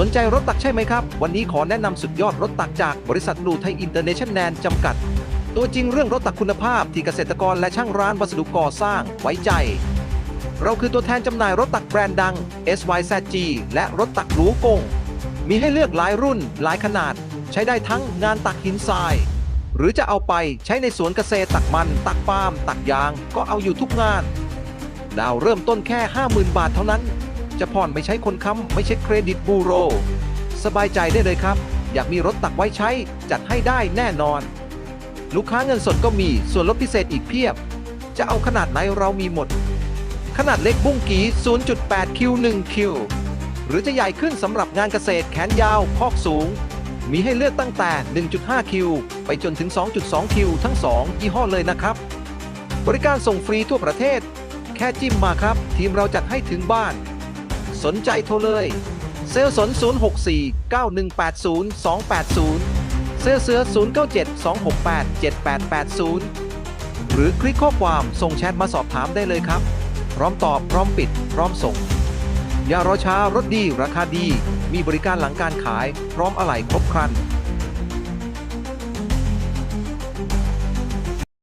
สนใจรถตักใช่ไหมครับ วันนี้ขอแนะนำสุดยอดรถตักจากบริษัทบลูไทยอินเตอร์เนชั่นแนลจำกัด ตัวจริงเรื่องรถตักคุณภาพที่เกษตรกรและช่างร้านวัสดุก่อสร้างไว้ใจ เราคือตัวแทนจำหน่ายรถตักแบรนด์ดัง SYZG และรถตักหรูกง มีให้เลือกหลายรุ่นหลายขนาด ใช้ได้ทั้งงานตักหินทราย หรือจะเอาไปใช้ในสวนเกษตรตักมัน ตักปาล์มตักยางก็เอาอยู่ทุกงานดาวเริ่มต้นแค่ 50,000 บาทเท่านั้น จะผ่อนไม่ใช้คนค้ำไม่ใช่เครดิตบูโร สบายใจได้เลยครับ อยากมีรถตักไว้ใช้ จัดให้ได้แน่นอน ลูกค้าเงินสดก็มีส่วนลดพิเศษอีกเพียบ จะเอาขนาดไหนเรามีหมด ขนาดเล็กบุ้งกี 0.8 คิว 1 คิว หรือจะใหญ่ขึ้นสำหรับงานเกษตรแขนยาวคอกสูง มีให้เลือกตั้งแต่ 1.5 คิว ไปจนถึง 2.2 คิว ทั้ง 2 ยี่ห้อเลยนะครับ บริการส่งฟรีทั่วประเทศ แค่จิ้มมาครับ ทีมเราจัดให้ถึงบ้าน สนใจโทรเลย เซลสน 064 9180 280 เซลลเสือ 097 268 7880 หรือคลิกข้อความส่งแชทมาสอบถามได้เลยครับ พร้อมตอบพร้อมปิด พร้อมส่ง อย่ารอช้ารถดี ราคาดี มีบริการหลังการขาย พร้อมอะไหล่ครบครัน